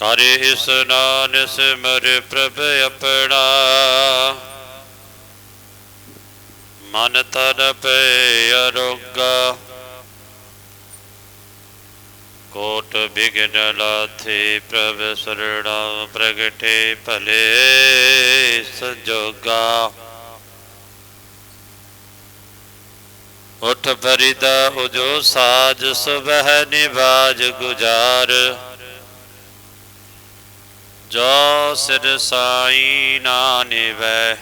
ਕਰੇ ਇਸਨਾਨ ਸਿਮਰ ਪ੍ਰਭ ਆਪਣਾ। ਮਨ ਤਨ ਪੈ ਅਰੋਗਾ। ਕੋਟ ਬਿਗਨ ਲਾਥੇ ਪ੍ਰਭ ਸਰਣਾ ਪ੍ਰਗਟੇ ਭਲੇ ਸੰਜੋਗਾ। ਉਠ ਫਰੀਦਾ ਉਜੋ ਸਾਜ ਸੁਬਹ ਨਿਵਾਜ ਗੁਜਾਰ। ਜੋ ਸਿਰ ਸਾਈ ਨਾ ਨਿਵੈ,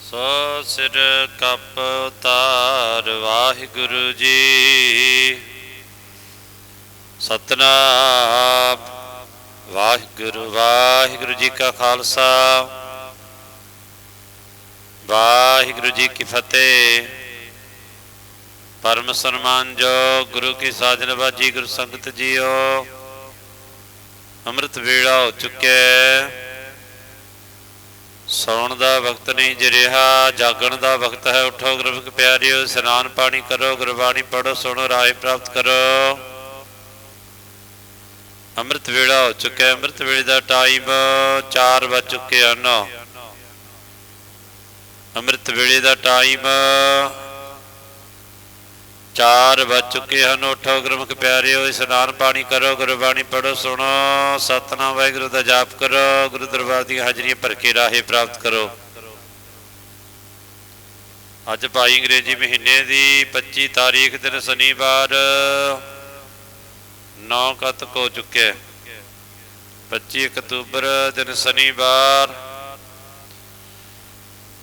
ਸੋ ਸਿਰ ਕਪ ਤਾਰ ਵਾਹਿਗੁਰੂ ਜੀ। ਸਤਨਾਮ, ਵਾਹਿਗੁਰੂ ਵਾਹਿਗੁਰੂ ਜੀ ਕਾ ਖਾਲਸਾ। ਵਾਹਿਗੁਰੂ ਜੀ ਕੀ ਫਤਿਹ। ਪਰਮ ਸਨਮਾਨ ਜੋ ਗੁਰੂ ਕੀ ਸਾਜਨ ਬਾਜੀ ਗੁਰੂ ਸੰਗਤ ਜੀਓ। ਅੰਮ੍ਰਿਤ ਵੇਲਾ ਹੋ ਚੁੱਕਿਆ ਸੌਣ ਦਾ ਵਕਤ ਨਹੀਂ ਜੇ ਰਿਹਾ, ਜਾਗਣ ਦਾ ਵਕਤ ਹੈ। ਉਠੋ ਗੁਰਮੁਖ ਪਿਆਰਿਓ, ਇਸ਼ਨਾਨ ਪਾਣੀ ਕਰੋ, ਗੁਰਬਾਣੀ ਪੜੋ ਸੁਣੋ, ਰਾਏ ਪ੍ਰਾਪਤ ਕਰੋ। ਅੰਮ੍ਰਿਤ ਵੇਲਾ ਹੋ ਚੁੱਕਿਆ ਅੰਮ੍ਰਿਤ ਵੇਲੇ ਦਾ ਟਾਈਮ 4 ਵੱਜ ਚੁੱਕੇ ਹਨ। ਅੰਮ੍ਰਿਤ ਵੇਲੇ ਦਾ ਟਾਈਮ ਚਾਰ ਵੱਜ ਚੁੱਕੇ ਹਨ, ਉਠੋ ਗੁਰਮੁਖ ਪਿਆਰਿਓ ਇਸ਼ਨਾਨ ਪਾਣੀ ਕਰੋ, ਗੁਰਬਾਣੀ ਪੜੋ ਸੁਣੋ, ਸਤਨਾਮ ਵਾਹਿਗੁਰੂ ਦਾ ਜਾਪ ਕਰੋ, ਗੁਰੂ ਦਰਬਾਰ ਦੀਆਂ ਹਾਜ਼ਰੀਆਂ ਭਰ ਕੇ ਰਾਹੇ ਪ੍ਰਾਪਤ ਕਰੋ ਅੱਜ ਭਾਈ ਅੰਗਰੇਜ਼ੀ ਮਹੀਨੇ ਦੀ 25 ਤਾਰੀਖ ਦਿਨ ਸ਼ਨੀਵਾਰ 9 ਕਤਕ ਹੋ ਚੁੱਕਿਆ ਹੈ। 25 ਅਕਤੂਬਰ ਦਿਨ ਸ਼ਨੀਵਾਰ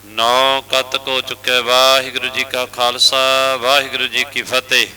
9 ਕਤਕ ਹੋ ਚੁੱਕਿਆ ਵਾਹਿਗੁਰੂ ਜੀ ਕਾ ਖਾਲਸਾ ਵਾਹਿਗੁਰੂ ਜੀ ਕੀ ਫਤਿਹ।